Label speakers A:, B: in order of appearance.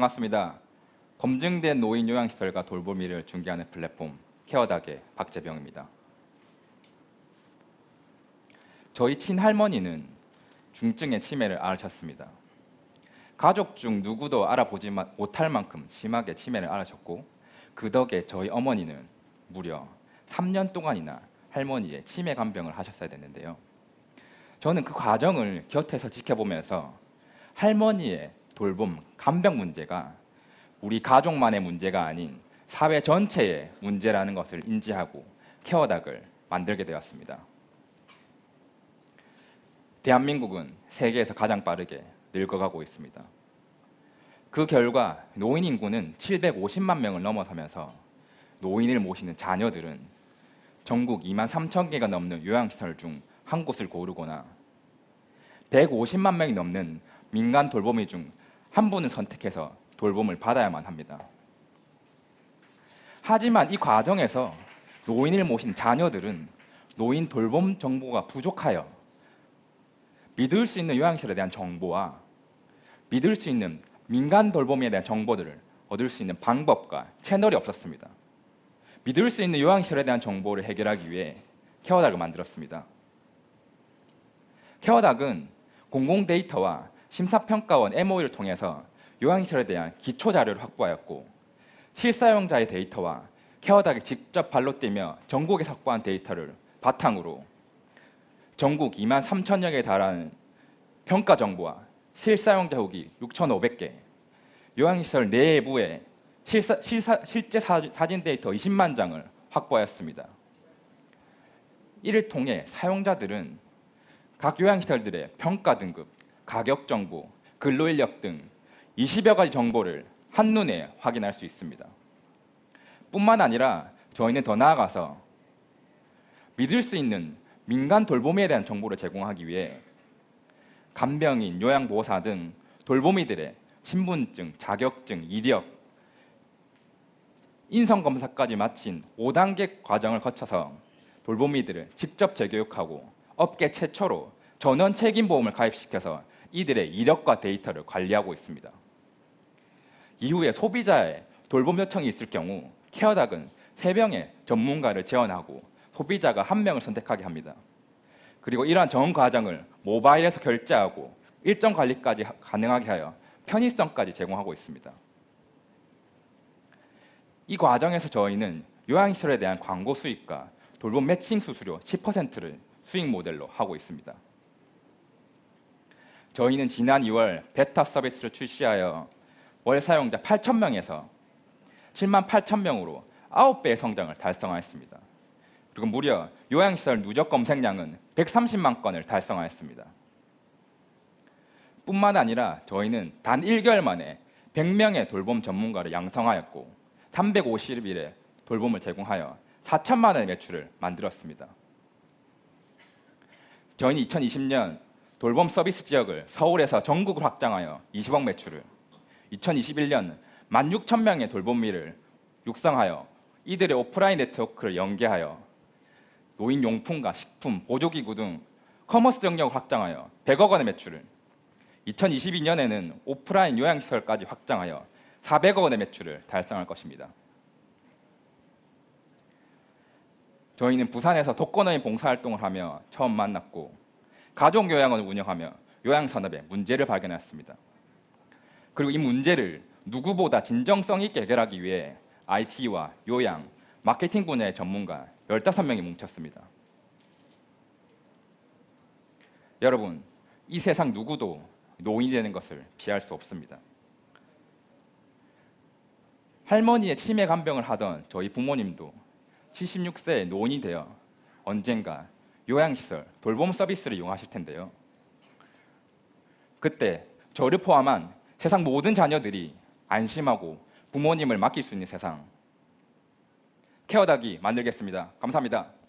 A: 반갑습니다. 검증된 노인 요양시설과 돌보미를 중개하는 플랫폼 케어닥의 박재병입니다. 저희 친할머니는 중증의 치매를 앓으셨습니다. 가족 중 누구도 알아보지 마- 못할 만큼 심하게 치매를 앓으셨고 그 덕에 저희 어머니는 무려 3년 동안이나 할머니의 치매 간병을 하셨어야 됐는데요. 저는 그 과정을 곁에서 지켜보면서 할머니의 돌봄 간병 문제가 우리 가족만의 문제가 아닌 사회 전체의 문제라는 것을 인지하고 케어닥을 만들게 되었습니다. 대한민국은 세계에서 가장 빠르게 늙어가고 있습니다. 그 결과 노인 인구는 750만 명을 넘어서면서 노인을 모시는 자녀들은 전국 2만 3천 개가 넘는 요양시설 중 한 곳을 고르거나 150만 명이 넘는 민간 돌보미 중 한 분을 선택해서 돌봄을 받아야만 합니다. 하지만 이 과정에서 노인을 모신 자녀들은 노인 돌봄 정보가 부족하여 믿을 수 있는 요양시설에 대한 정보와 믿을 수 있는 민간 돌봄에 대한 정보들을 얻을 수 있는 방법과 채널이 없었습니다. 믿을 수 있는 요양시설에 대한 정보를 해결하기 위해 케어닥을 만들었습니다. 케어닥은 공공 데이터와 심사평가원 MOE를 통해서 요양시설에 대한 기초 자료를 확보하였고 실사용자의 데이터와 케어닥이 직접 발로 뛰며 전국에서 확보한 데이터를 바탕으로 전국 2만 3천여 개에 달하는 평가 정보와 실사용자 후기 6,500개, 요양시설 내부에 실사, 실사, 실제 사, 사진 데이터 20만 장을 확보하였습니다. 이를 통해 사용자들은 각 요양시설들의 평가 등급, 가격 정보, 근로 인력 등 20여 가지 정보를 한눈에 확인할 수 있습니다. 뿐만 아니라 저희는 더 나아가서 믿을 수 있는 민간 돌보미에 대한 정보를 제공하기 위해 간병인, 요양보호사 등 돌보미들의 신분증, 자격증, 이력, 인성 검사까지 마친 5단계 과정을 거쳐서 돌보미들을 직접 재교육하고 업계 최초로 전원 책임 보험을 가입시켜서 이들의 이력과 데이터를 관리하고 있습니다. 이후에 소비자의 돌봄 요청이 있을 경우 케어닥은 3명의 전문가를 지원하고 소비자가 한 명을 선택하게 합니다. 그리고 이러한 전 과정을 모바일에서 결제하고 일정 관리까지 하- 가능하게 하여 편의성까지 제공하고 있습니다. 이 과정에서 저희는 요양시설에 대한 광고 수익과 돌봄 매칭 수수료 10%를 수익 모델로 하고 있습니다. 저희는 지난 2월 베타 서비스를 출시하여 월 사용자 8,000명에서 7만 8,000명으로 9배의 성장을 달성하였습니다. 그리고 무려 요양시설 누적 검색량은 130만 건을 달성하였습니다. 뿐만 아니라 저희는 단 1개월 만에 100명의 돌봄 전문가를 양성하였고 350일의 돌봄을 제공하여 4천만 원의 매출을 만들었습니다. 저희는 2020년 돌봄 서비스 지역을 서울에서 전국으로 확장하여 20억 매출을 2021년 16,000명의 돌봄미를 육성하여 이들의 오프라인 네트워크를 연계하여 노인 용품과 식품, 보조기구 등 커머스 영역을 확장하여 100억 원의 매출을 2022년에는 오프라인 요양시설까지 확장하여 400억 원의 매출을 달성할 것입니다. 저희는 부산에서 독거노인 봉사활동을 하며 처음 만났고 가족요양원을 운영하며 요양 산업의 문제를 발견했습니다. 그리고 이 문제를 누구보다 진정성 있게 해결하기 위해 IT와 요양, 마케팅 분야의 전문가 15명이 뭉쳤습니다. 여러분, 이 세상 누구도 노인이 되는 것을 피할 수 없습니다. 할머니의 치매 간병을 하던 저희 부모님도 76세의 노인이 되어 언젠가 요양시설, 돌봄 서비스를 이용하실 텐데요. 그때 저를 포함한 세상 모든 자녀들이 안심하고 부모님을 맡길 수 있는 세상 케어닥이 만들겠습니다. 감사합니다.